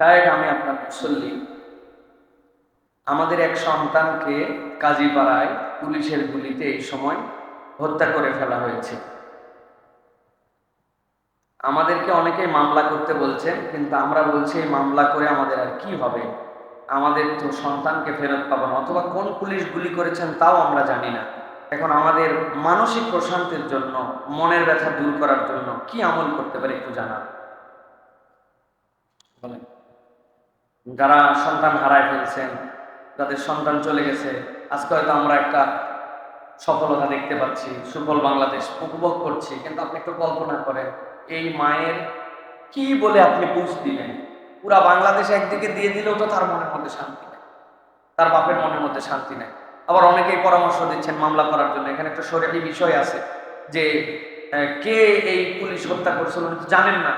সাহেব আমি আপনার মুসল্লি। আমাদের এক সন্তানকে কাজীপাড়ায় পুলিশের গুলিতে এই সময় হত্যা করে ফেলা হয়েছে। আমাদেরকে অনেকেই মামলা করতে বলছেন, কিন্তু আমরা বলছি মামলা করে আমাদের আর কি হবে? আমাদের তো সন্তানকে ফেরত পাবো না, অথবা কোন পুলিশ গুলি করেছেন তাও আমরা জানি না। এখন আমাদের মানসিক প্রশান্তির জন্য, মনের ব্যথা দূর করার জন্য কি আমল করতে পারে একটু জানা বলেন। যারা সন্তান হারায় ফেলছেন, যাদের সন্তান চলে গেছে, আজকে হয়তো আমরা একটা সফলতা দেখতে পাচ্ছি, সুফল বাংলাদেশ উপভোগ করছি। কিন্তু আপনি একটু কল্পনা করেন, এই মায়ের কি বলে আপনি বুঝ দিবেন পুরা বাংলাদেশ একদিকে দিয়ে দিলেও তো তার মনের মধ্যে শান্তি নেই। তার বাপের মনের মধ্যে শান্তি নেই। আবার অনেকেই পরামর্শ দিচ্ছেন মামলা করার জন্য। এখানে একটা সরকারি বিষয় আছে যে কে এই পুলিশ হত্যা করেছিল জানেন না।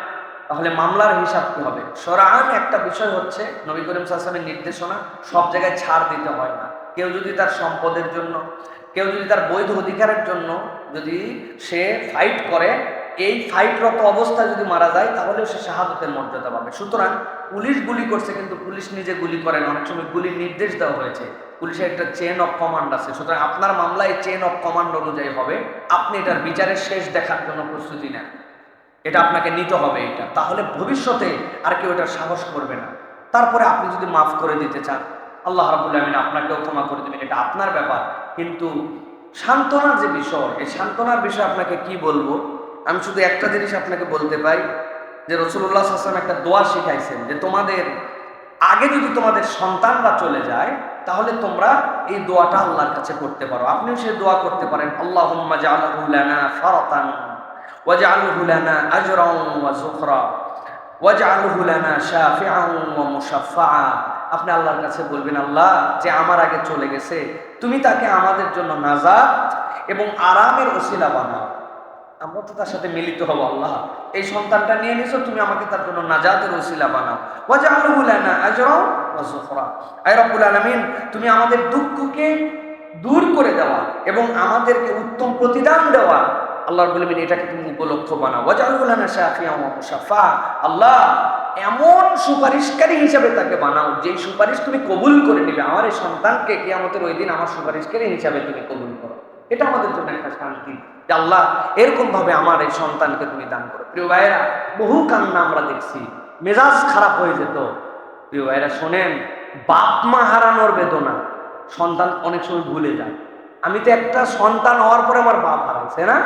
তাহলে মামলার হিসাব কি হবে? সরান একটা বিষয় হচ্ছে, নবী করিম সাল্লামের নির্দেশনা সব জায়গায় ছাড় দিতে হয় না। কেউ যদি তার সম্পদের জন্য, কেউ যদি তার বৈধ অধিকারের জন্য যদি সে ফাইট করে, এই ফাইটরত অবস্থায় যদি মারা যায়, তাহলেও সে শাহাদতের মর্যাদা পাবে। সুতরাং পুলিশ গুলি করছে কিন্তু পুলিশ নিজে গুলি করে না। অনেক সময় গুলির নির্দেশ দেওয়া হয়েছে। পুলিশের একটা চেন অফ কমান্ড আছে। সুতরাং আপনার মামলায় চেন অফ কমান্ড অনুযায়ী হবে। আপনি এটার বিচারের শেষ দেখার জন্য প্রস্তুতি নেন। এটা আপনাকে নিতে হবে এটা। তাহলে ভবিষ্যতে আর কেউ এটার সাহস করবে না। তারপরে আপনি যদি মাফ করে দিতে চান, আল্লাহ রাবুল আমিন আপনাকেও ক্ষমা করে দেবেন। এটা আপনার ব্যাপার। কিন্তু সান্ত্বনার যে বিষয়, এই সান্ত্বনার বিষয়ে আপনাকে কি বলব? আমি শুধু একটা জিনিস আপনাকে বলতে পাই, যে রসুল্লাহ আসলাম একটা দোয়া শিখাইছেন, যে তোমাদের, আগে যদি তোমাদের সন্তানরা চলে যায়, তাহলে তোমরা এই দোয়াটা আল্লাহর কাছে করতে পারো। আপনিও সে দোয়া করতে পারেন আল্লাহ واجعله لنا أجرا وزخرا واجعله لنا شافعا ومشفعا আপনি আল্লাহর কাছে বলবেন আল্লাহ যে আমার আগে চলে গেছে তুমি তাকে আমাদের জন্য নাজাত এবং আরামের ওসিলা বানাও আমরা তো তার সাথে মিলিত হব আল্লাহ এই সন্তানটা নিয়ে নিছো তুমি আমাকে তার জন্য নাজাতের ওসিলা বানাও ওয়াজআলহু লানা আজরাও ওয়া যুখরা আয় রব্বুল আলামিন তুমি আমাদের দুঃখকে দূর করে দেওয়া এবং আমাদেরকে উত্তম প্রতিদান দেওয়া আল্লাহর বলবেন এটাকে তুমি উপলক্ষ বানাও। ওয়াজআলহুলানা শাফিয়া মুশাফা। আল্লাহ এমন সুপারিশকারী হিসাবে তাকে বানাও, যেই সুপারিশ তুমি কবুল করে নিবে। আমার এই সন্তানকে কিয়ামতের ওই দিন আমার সুপারিশকারী হিসাবে তুমি কবুল করো। এটা আমাদের জন্য একটা শান্তি। যে আল্লাহ এরকম ভাবে আমার এই সন্তানকে তুমি দান করো। প্রিয় ভাইয়েরা, বহু কান্না আমরা দেখছি। মেজাজ খারাপ হয়ে যেত। প্রিয় ভাইয়েরা, শোনেন, বাপ মা হারানোর বেদনা সন্তান অনেক সময় ভুলে যায়। আমি তো একটা সন্তান হওয়ার পরে আমার বাপ হারাইছে না?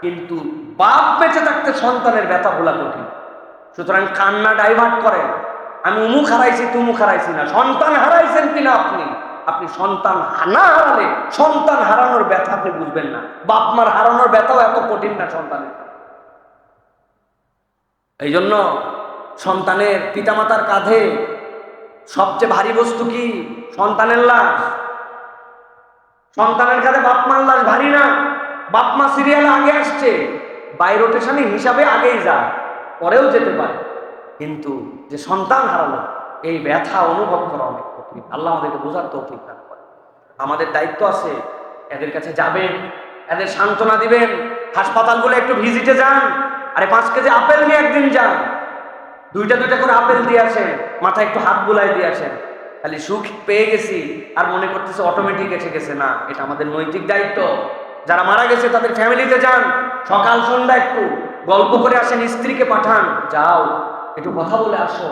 কিন্তু বাপ বেঁচে থাকতে সন্তানের ব্যথা ভোলা কঠিন। সুতরাং কান্না ডাইভার্ট করেন। আমি উমুক হারাইছি, তুমুক হারাইছি না। সন্তান হারাইছেন কিনা আপনি? আপনি সন্তান না হারালে সন্তান হারানোর ব্যথা আপনি বুঝবেন না। বাপ মার হারানোর ব্যথাও এত কঠিন না সন্তানের। এই জন্য সন্তানের পিতামাতার কাঁধে সবচেয়ে ভারী বস্তু কি? সন্তানের লাশ। সন্তানের কাঁধে বাপ মার লাশ ভারী না? বাপ মা সিরিয়ালে আগে আসছে বাই রোটেশনে হিসাবে আগেই যায়, পরেও যেতে পারে। কিন্তু যে সন্তান হারালো, এই ব্যথা অনুভব করা অনেক কঠিন। আল্লাহ আমাদেরকে বোঝার তৌফিক দান করে আমাদের দায়িত্ব আছে, এদের কাছে যাবেন, এদের সান্ত্বনা দিবেন, হাসপাতালগুলো একটু ভিজিটে যান, আরে পাঁচ কেজি আপেল নিয়ে একদিন যান। দুইটা দুইটা করে আপেল দিয়ে আসেন, মাথায় একটু হাত বুলাই দিয়ে আসেন। খালি সুখ পেয়ে গেছি, আর মনে করতেছে অটোমেটিক এসে গেছে, না, এটা আমাদের নৈতিক দায়িত্ব। যারা মারা গেছে, তাদের ফ্যামিলিতে যান। সকাল, সন্ধ্যা একটু গল্প করে আসেন, স্ত্রীকে পাঠান। যাও, একটু কথা বলে আসো,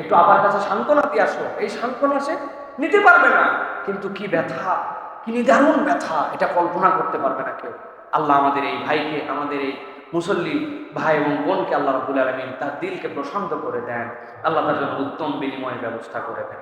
একটু আবার কাছে সান্ত্বনা দিয়ে আসো। এই সান্ত্বনা সে নিতে পারবে না। কিন্তু কি ব্যথা, কি নিদারুণ ব্যথা, এটা কল্পনা করতে পারবে না কেউ। আল্লাহ আমাদের এই ভাইকে, আমাদের এই মুসল্লি ভাই এবং বোনকে আল্লাহ রবুল আলমিন তার দিলকে প্রশান্ত করে দেন। আল্লাহ তার জন্য উত্তম বিনিময়ের ব্যবস্থা করে দেন।